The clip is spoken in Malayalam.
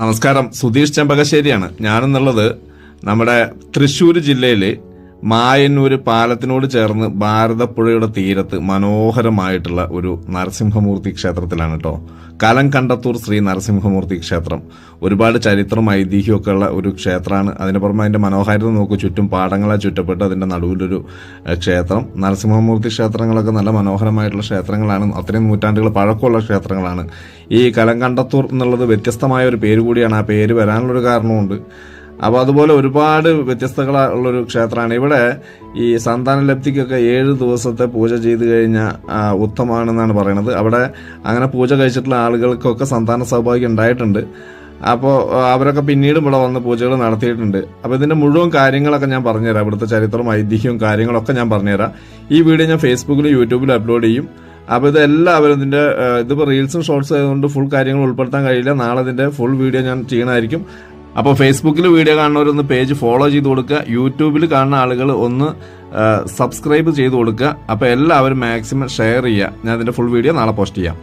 നമസ്കാരം. സുധീഷ് ചെമ്പകശ്ശേരിയാണ്. ഞാനെന്നുള്ളത് നമ്മുടെ തൃശ്ശൂർ ജില്ലയിൽ മായന്നൂർ പാലത്തിനോട് ചേർന്ന് ഭാരതപ്പുഴയുടെ തീരത്ത് മനോഹരമായിട്ടുള്ള ഒരു നരസിംഹമൂർത്തി ക്ഷേത്രത്തിലാണ് കേട്ടോ കലം കണ്ടത്തൂർ ശ്രീ നരസിംഹമൂർത്തി ക്ഷേത്രം. ഒരുപാട് ചരിത്രം ഐതിഹ്യമൊക്കെ ഉള്ള ഒരു ക്ഷേത്രമാണ്. അതിന് പുറമെ അതിന്റെ മനോഹാരിത നോക്കി. ചുറ്റും പാടങ്ങളെ ചുറ്റപ്പെട്ട് അതിന്റെ നടുവിലൊരു ക്ഷേത്രം. നരസിംഹമൂർത്തി ക്ഷേത്രങ്ങളൊക്കെ നല്ല മനോഹരമായിട്ടുള്ള ക്ഷേത്രങ്ങളാണ്. അത്രയും നൂറ്റാണ്ടുകൾ പഴക്കമുള്ള ക്ഷേത്രങ്ങളാണ്. ഈ കലം കണ്ടത്തൂർ എന്നുള്ളത് വ്യത്യസ്തമായ ഒരു പേര് കൂടിയാണ്. ആ പേര് വരാനുള്ളൊരു കാരണമുണ്ട് അപ്പോൾ അതുപോലെ ഒരുപാട് വ്യത്യസ്തകളുള്ളൊരു ക്ഷേത്രമാണ്. ഇവിടെ ഈ സന്താന ലബ്ധിക്കൊക്കെ ഏഴ് ദിവസത്തെ പൂജ ചെയ്ത് കഴിഞ്ഞാൽ ഉത്തമമാണെന്നാണ് പറയുന്നത് അവിടെ അങ്ങനെ പൂജ കഴിച്ചിട്ടുള്ള ആളുകൾക്കൊക്കെ സന്താന സൗഭാഗ്യം ഉണ്ടായിട്ടുണ്ട്. അപ്പോൾ അവരൊക്കെ പിന്നീട് ഇവിടെ വന്ന് പൂജകൾ നടത്തിയിട്ടുണ്ട്. അപ്പോൾ ഇതിന്റെ മുഴുവൻ കാര്യങ്ങളൊക്കെ ഞാൻ പറഞ്ഞുതരാം. ഇവിടുത്തെ ചരിത്രവും ഐതിഹ്യവും കാര്യങ്ങളൊക്കെ ഞാൻ പറഞ്ഞുതരാം. ഈ വീഡിയോ ഞാൻ ഫേസ്ബുക്കിലും യൂട്യൂബിലും അപ്ലോഡ് ചെയ്യും. അപ്പോൾ ഇത് എല്ലാവരും ഇതിന്റെ ഇതിപ്പോൾ റീൽസും ഷോർട്സും ആയതുകൊണ്ട് ഫുൾ കാര്യങ്ങൾ ഉൾപ്പെടുത്താൻ കഴിയില്ല. നാളെ ഇതിന്റെ ഫുൾ വീഡിയോ ഞാൻ ചെയ്യണമായിരിക്കും അപ്പോൾ ഫേസ്ബുക്കിൽ വീഡിയോ കാണുന്നവരൊന്ന് പേജ് ഫോളോ ചെയ്ത് കൊടുക്കുക. യൂട്യൂബിൽ കാണുന്ന ആളുകൾ ഒന്ന് സബ്സ്ക്രൈബ് ചെയ്ത് കൊടുക്കുക. അപ്പോൾ എല്ലാവരും മാക്സിമം ഷെയർ ചെയ്യുക. ഞാൻ അതിന്റെ ഫുൾ വീഡിയോ നാളെ പോസ്റ്റ് ചെയ്യാം.